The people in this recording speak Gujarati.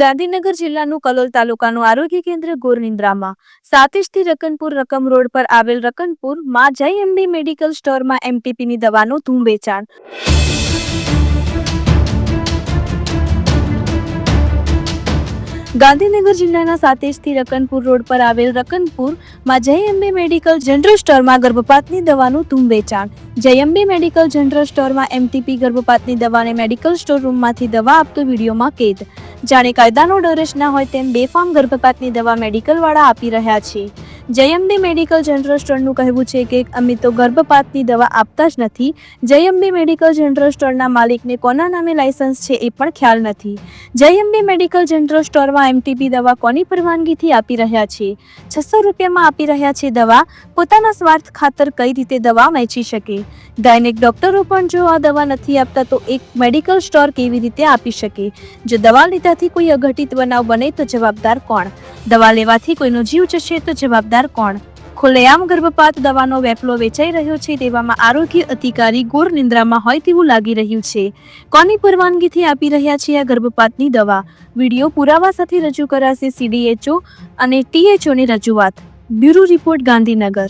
ગાંધીનગર જિલ્લાનું કલોલ તાલુકાનું આરોગ્ય કેન્દ્ર ગોરનિંદ્રામાં. સાતીશથી રકનપુર રકમ રોડ પર આવેલ રકનપુરમાં જય એમબી મેડિકલ સ્ટોરમાં એમપીપીની દવાનું ધૂમ વેચાણ. ગાંધીનગર જિલ્લાના સાતેજથી રકનપુર રોડ પર આવેલ રકનપુરમાં જય અંબે મેડિકલ જનરલ સ્ટોરમાં ગર્ભપાતની દવાનું ધૂમ વેચાણ. જય અંબે મેડિકલ જનરલ સ્ટોરમાં એમટીપી ગર્ભપાતની દવાને મેડિકલ સ્ટોર રૂમમાંથી દવા આપતો વિડીયોમાં કેદ. જાણે કાયદાનો ડર ના હોય તેમ બેફામ ગર્ભપાતની દવા મેડિકલવાળા આપી રહ્યા છે. જયંબે મેડિકલ જનરલ સ્ટોરનું કહેવું છે કે અમે તો ગર્ભપાતની દવા આપતા જ નથી. જયંબી મેડિકલ જનરલ સ્ટોરના માલિકને કોના નામે લાયસન્સ છે એ પણ ખ્યાલ નથી. જયંબી મેડિકલ જનરલ સ્ટોરમાં એમટીપી દવા કોની પરવાનગીથી આપી રહ્યા છે? છસો રૂપિયામાં આપી રહ્યા છે દવા. પોતાના સ્વાર્થ ખાતર કઈ રીતે દવા વેચી શકે? ગાયનેક ડોક્ટરો પણ જો આ દવા નથી આપતા તો એક મેડિકલ સ્ટોર કેવી રીતે આપી શકે? જો દવા લીધાથી કોઈ અઘટિત બનાવ બને તો જવાબદાર કોણ? દવા લેવાથી કોઈનો જીવ જશે તો જવાબદાર કોણ? ખુલ્લેઆમ ગર્ભપાત દવાનો વેપલો વેચાઈ રહ્યો છે તેવામાં આરોગ્ય અધિકારી ગોર નિંદ્રામાં હોય તેવું લાગી રહ્યું છે. કોની પરવાનગીથી આપી રહ્યા છે આ ગર્ભપાતની દવા? વીડિયો પુરાવા સાથે રજૂ કરાશે સીડીએચઓ અને ટીએચઓની રજૂઆત. Bureau report Gandhinagar.